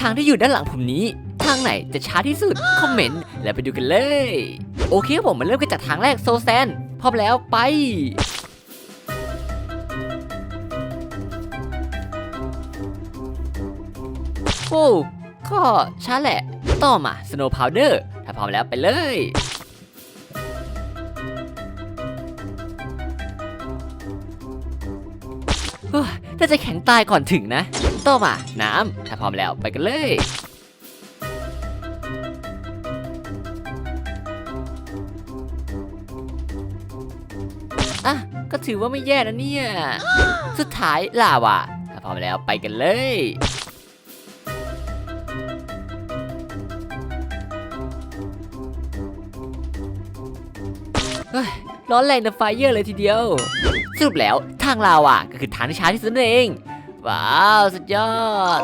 ทางที่อยู่ด้านหลังผมนี้ ทางไหนจะช้าที่สุด คอมเมนต์ แล้วไปดูกันเลย โอเคผมมาเริ่มกันจากทางแรกโซแซนพร้อมแล้วไปโอ้ก็ช้าแหละ ต่อมาสโนว์พาวเดอร์ถ้าพร้อมแล้วไปเลย โอ้ยน่าจะแข็งตายก่อนถึงนะต่อมาน้ำถ้าพร้อมแล้วไปกันเลยอะก็ถือว่าไม่แย่นะเนี่ย สุดท้ายลาวาถ้าพร้อมแล้วไปกันเลยร้อนแรงนะไฟเยอร์เลยทีเดียว สรุปแล้วทางเราอะก็คือทางที่ช้าที่สุดนั่นเอง ว้าว สุดยอด